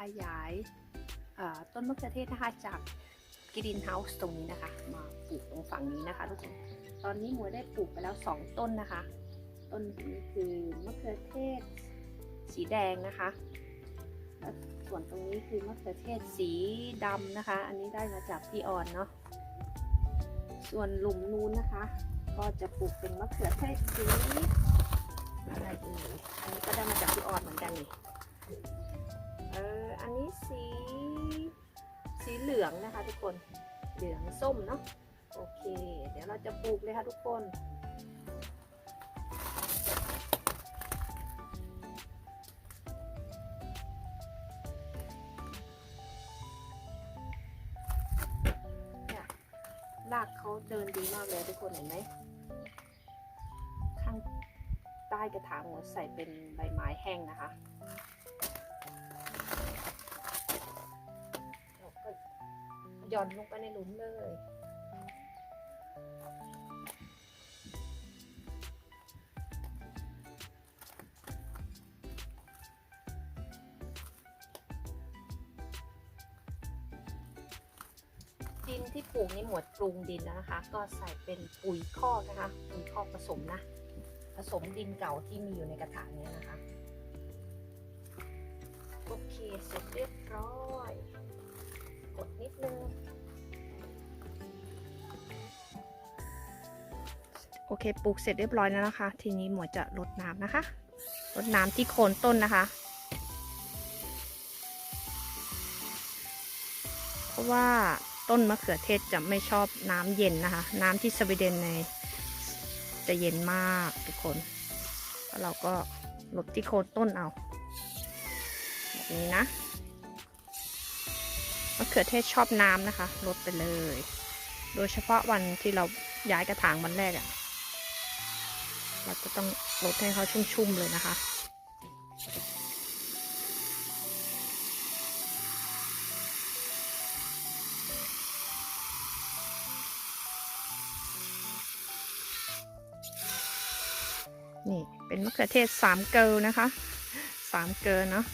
ขยายต้นมะเขือเทศนะคะจากกรีนเฮาส์ตรงนี้นะคะ มาปลูกตรงฝั่งนี้นะคะทุกคนตอนนี้หมวได้ปลูกไปแล้ว 2 ต้นนะคะ ต้นนี้คือมะเขือเทศสีแดงนะคะและส่วนตรงนี้คือมะเขือเทศสีดำนะคะ อันนี้ได้มาจากพี่ออนเนาะส่วนหลุมนู้นนะคะ ก็จะปลูกเป็นมะเขือเทศสีอะไรอ่ยอันนี้ก็ได้มาจากพี่ออนเหมือนกันนี่ อันนี้สีสีเหลืองนะคะทุกคนเหลืองส้มเนาะโอเค เดี๋ยวเราจะปลูกเลยค่ะทุกคนเนี่ยรากเขาเดินดีมากเลยทุกคนเห็นไหมข้างใต้กระถางเราใส่เป็นใบไม้แห้งนะคะ หย่อนลงไปในหลุมเลย ดินที่ปลูกนี่หมวดปรุงดินแล้วนะคะ ก็ใส่เป็นปุ๋ยคอกนะคะ ปุ๋ยคอกผสมนะ ผสมดินเก่าที่มีอยู่ในกระถางนี้นะคะ โอเคเสร็จเรียบร้อย ดนิดนึง โอเคปลูกเสร็จเรียบร้อยแล้วนะคะ ทีนี้หมวดจะรดน้ำนะคะรดน้ำที่โคนต้นนะคะ เพราะว่าต้นมะเขือเทศจะไม่ชอบน้ำเย็นนะคะ น้ำที่สวีเดนในจะเย็นมากทุกคนแล้วเราก็ลดที่โคนต้นเอาแบบนี้นะ มะเขือเทศชอบน้ำนะคะลดไปเลย โดยเฉพาะวันที่เราย้ายกระถางวันแรกอะ่ะ เราจะต้องลดให้เขาชุ่มๆเลยนะคะนี่เป็นมะเขือเทศสามเกลนะคะสามเกลเนาะ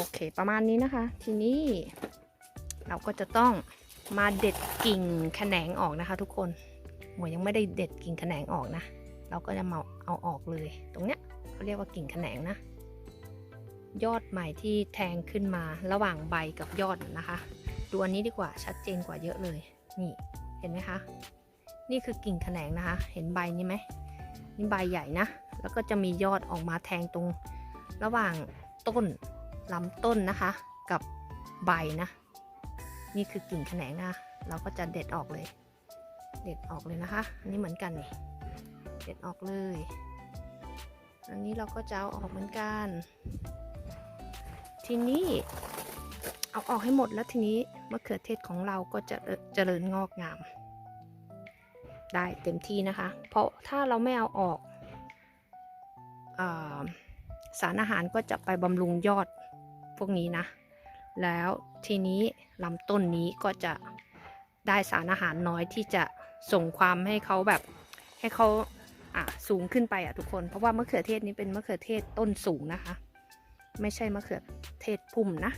โอเค ประมาณนี้นะคะ ทีนี้เราก็จะต้องมาเด็ดกิ่งแขนงออกนะคะ ทุกคนหมวยยังไม่ได้เด็ดกิ่งแขนงออกนะ เราก็จะมาเอาออกเลย ตรงเนี้ยเขาเรียกว่ากิ่งแขนงนะ ยอดใหม่ที่แทงขึ้นมาระหว่างใบกับยอดนะคะ ดูอันนี้ดีกว่าชัดเจนกว่าเยอะเลย นี่เห็นไหมคะ นี่คือกิ่งแขนงนะคะ เห็นใบนี้ไหมนี่ใบใหญ่นะ แล้วก็จะมียอดออกมาแทงตรงระหว่างต้น ลำต้นนะคะ กับใบนะ นี่คือกิ่งแขนงนะเราก็จะเด็ดออกเลย เด็ดออกเลยนะคะอันนี้เหมือนกันนี่เด็ดออกเลย อันนี้เราก็จะเอาออกเหมือนกัน ทีนี้เอาออกให้หมดแล้วทีนี้มะเขือเทศของเราก็จะเจริญงอกงาม ได้เต็มที่นะคะ เพราะถ้าเราไม่เอาออกอสารอาหารก็จะไปบำรุงยอด พวกนี้นะ แล้วทีนี้ลำต้นนี้ก็จะได้สารอาหารน้อยที่จะส่งความให้เขาแบบให้เขาอะสูงขึ้นไปอะทุกคน เพราะว่ามะเขือเทศนี้เป็นมะเขือเทศต้นสูงนะคะ ไม่ใช่มะเขือเทศพุ่มนะ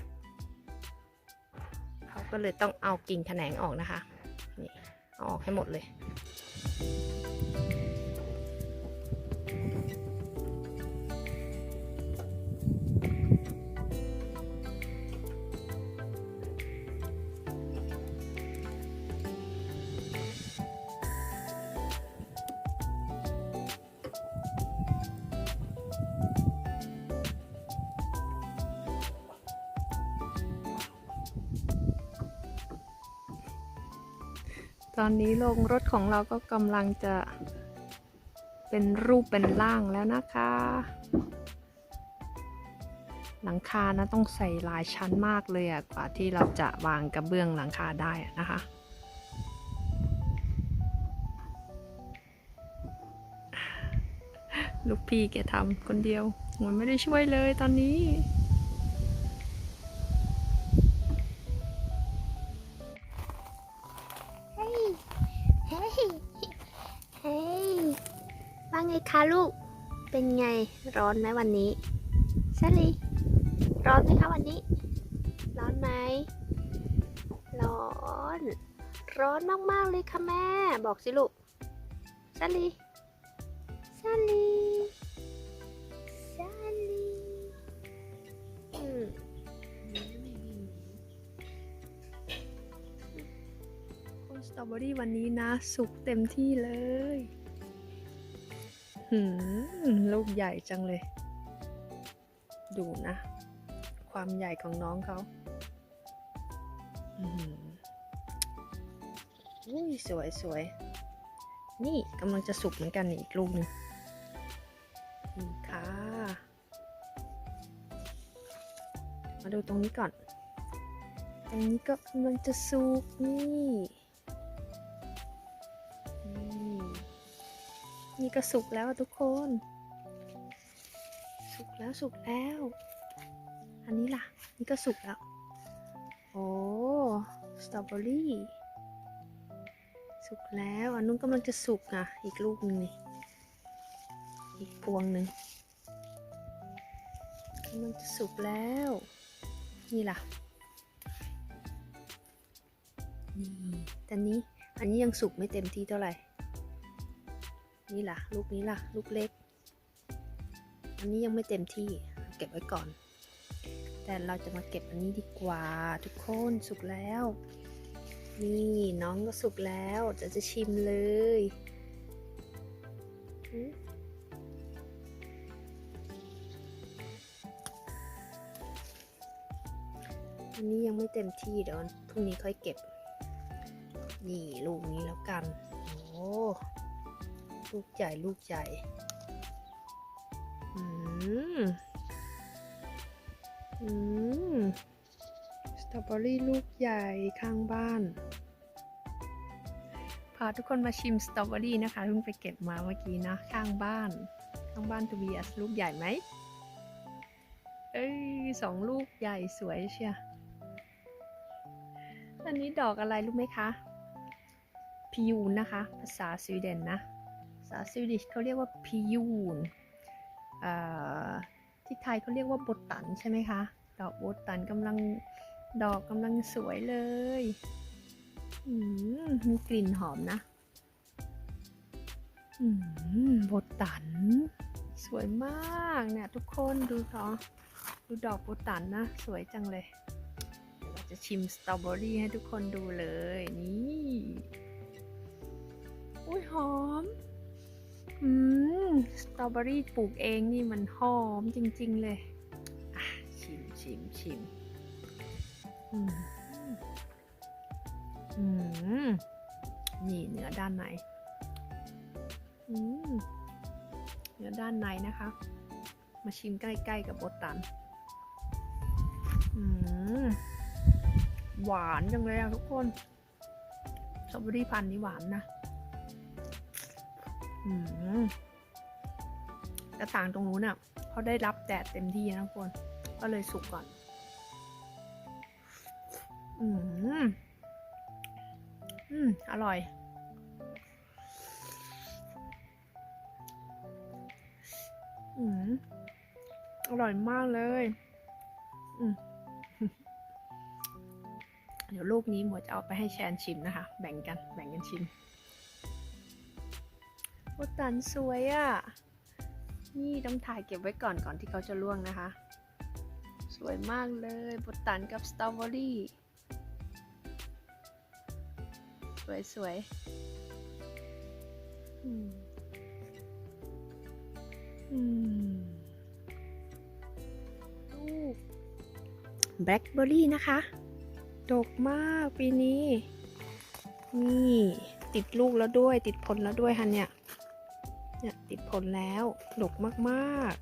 เขาก็เลยต้องเอากิ่งแขนงออกนะคะนี่เอาออกให้หมดเลย ตอนนี้โรงรถของเราก็กำลังจะเป็นรูปเป็นร่างแล้วนะคะ หลังคานะต้องใส่หลายชั้นมากเลยอะกว่าที่เราจะวางกระเบื้องหลังคาได้นะคะ ลูกพี่แกทำคนเดียวหมวยไม่ได้ช่วยเลยตอนนี้ Hey, hey, hey. เป็นไงร้อนไหมวันนี้ชาลีร้อนไหมคะวันนี้ ร้อนไหม ร้อน ร้อนมากๆเลยค่ะแม่ บอกสิลูกชาลีชาลีชาลีอืมสตรอเบอรี่วันนี้นะ สุกเต็มที่เลย หืมลูกใหญ่จังเลย ดูนะ ความใหญ่ของน้องเขาอืมอุ้ยสวยสวย นี่กำลังจะสุกเหมือนกันอีกลูกหนึ่งนี่ค่ะ มาดูตรงนี้ก่อนตรงนี้ก็กำลังจะสุกนี่ นี่ก็สุกแล้วทุกคน สุกแล้วสุกแล้ว อันนี้ล่ะ นี่ก็สุกแล้ว โอ้สตรอเบอรี่ สุกแล้ว อันนู้นกำลังจะสุกอะ อีกลูกหนึงนี่ อีกพวงหนึ่งกำลังจะสุกแล้ว นี่ล่ะนี่แต่นี้อันนี้ยังสุกไม่เต็มที่เท่าไหร่ นี่ล่ะ ลูกนี้ล่ะ ลูกเล็ก อันนี้ยังไม่เต็มที่เก็บไว้ก่อน แต่เราจะมาเก็บอันนี้ดีกว่า ทุกคนสุกแล้ว นี่น้องก็สุกแล้วจะจะชิมเลยอันนี้ยังไม่เต็มที่เดี๋ยวพรุ่งนี้ค่อยเก็บ นี่ลูกนี้แล้วกัน โอ้ ลูกใหญ่ลูกใหญ่อืมอืมสตรอเบอรี่ลูกใหญ่ข้างบ้าน พาทุกคนมาชิมสตรอเบอรี่นะคะเพิ่งไปเก็บมาเมื่อกี้นะข้างบ้าน ข้างบ้านทูบีอสลูกใหญ่ไหมเอ้ยสองลูกใหญ่สวยเชียอันนี้ดอกอะไรรู้ไหมคะ พิยูนนะคะ ภาษาสวีเดนนะ ษาสวีดิชเขาเรียกว่าพิยูนที่ไทยเขาเรียกว่าบทตันใช่ไหมคะ ดอกบทตันกำลังดอกกำลังสวยเลยมมีกลิ่นหอมนะอืมบทตัน สวยมากเนี่ยทุกคนดูเนาะดูดอกบทตันนะ สวยจังเลยเดี๋ยวเราจะชิมสตรอเบอรี่ให้ทุกคนดูเลย นี่ อุ้ยหอม อืม สตรอเบอรี่ปลูกเองนี่มันหอมจริง ๆ เลยอะชิมชิมชิมอืมอืม นี่เนื้อด้านใน อืม เนื้อด้านในนะคะ มาชิมใกล้ ๆ กับบดตัน อืม หวานจังเลยอะทุกคนสตรอเบอรี่พันธุ์นี้หวานนะ อืมกระต่างตรงนู้นอะเขาได้รับแดดเต็มที่นะทุกคน ก็เลยสุกก่อน อืม อืม อร่อย อืม อร่อยมากเลย อืมเดี๋ยวลูกนี้หมวจะเอาไปให้แชนชิมนะคะ แบ่งกัน แบ่งกันชิม โบตันสวยอะ่ะ นี่ต้องถ่ายเก็บไว้ก่อนก่อนที่เขาจะล่วงนะคะ สวยมากเลยโบตันกับสตรอเบอรี่ สวยสวยอืม อืมลูกแบล็คเบอรี่นะคะดกมากปีนี้ นี่ ติดลูกแล้วด้วย ติดผลแล้วด้วยค่ะเนี่ย เนี่ยติดผลแล้วดกมาก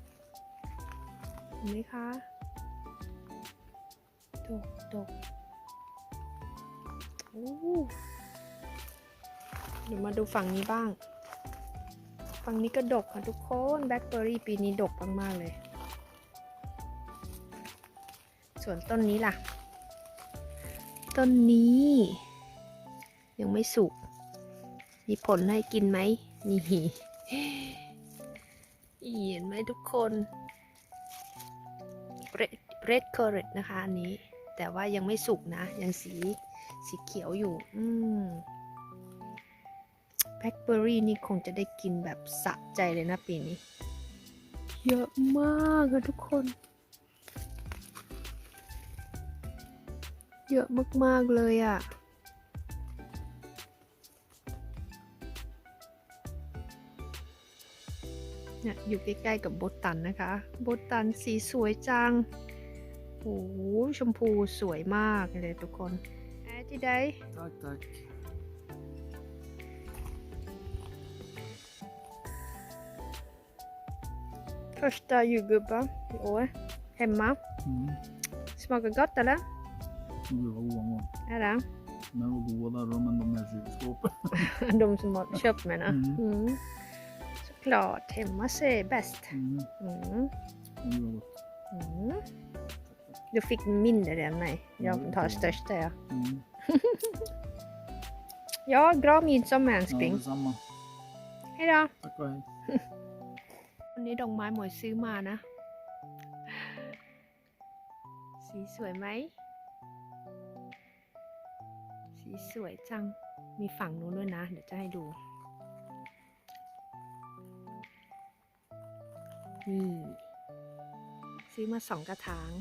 ๆ เห็นไหมคะดกดกโอ้เดี๋ยวมาดูฝั่งนี้บ้าง ฝั่งนี้ก็ดกค่ะทุกคนแบล็คเบอร์รี่ปีนี้ดกมากๆเลย ส่วนต้นนี้ล่ะ ต้นนี้ ยังไม่สุก มีผลให้กินไหมนี่นี่ เห็นไหมทุกคนเรดเรดเคอร์เรตนะคะอันนี้ แต่ว่ายังไม่สุกนะ ยังสีสีเขียวอยู่ อืมแบล็คเบอร์รี่นี่คงจะได้กินแบบสะใจเลยนะปีนี้ เยอะมากอะทุกคน เยอะมาก ๆ เลยอะ เนี่ยอยู่ใกล้ๆกับโบตันนะคะ โบตันสีสวยจัง โอ้โหชมพูสวยมากเลยทุกคนแอที่ใด Tack, tack. Första jordgubben i år. Hemma. Mm. Smakar gott eller? De var goda mål. Är det? Men var goda då, men de är i kylskåpet. De som har köpt menar. Mm. Mm. Såklart, hemma ser bäst. Mm. Mm. Det var gott. Mm. Du fick mindre än mig. Jag Mm. tar största ja. Mm. Ja, glad midsommar Ja, älskling. detsamma. Hejdå! Tack och hej. วันนี้ดอกไม้หมวยซื้อมานะ สีสวยไหม สีสวยจัง มีฝั่งนู้นด้วยนะ เดี๋ยวจะให้ดู นี่ ซื้อมาสองกระถาง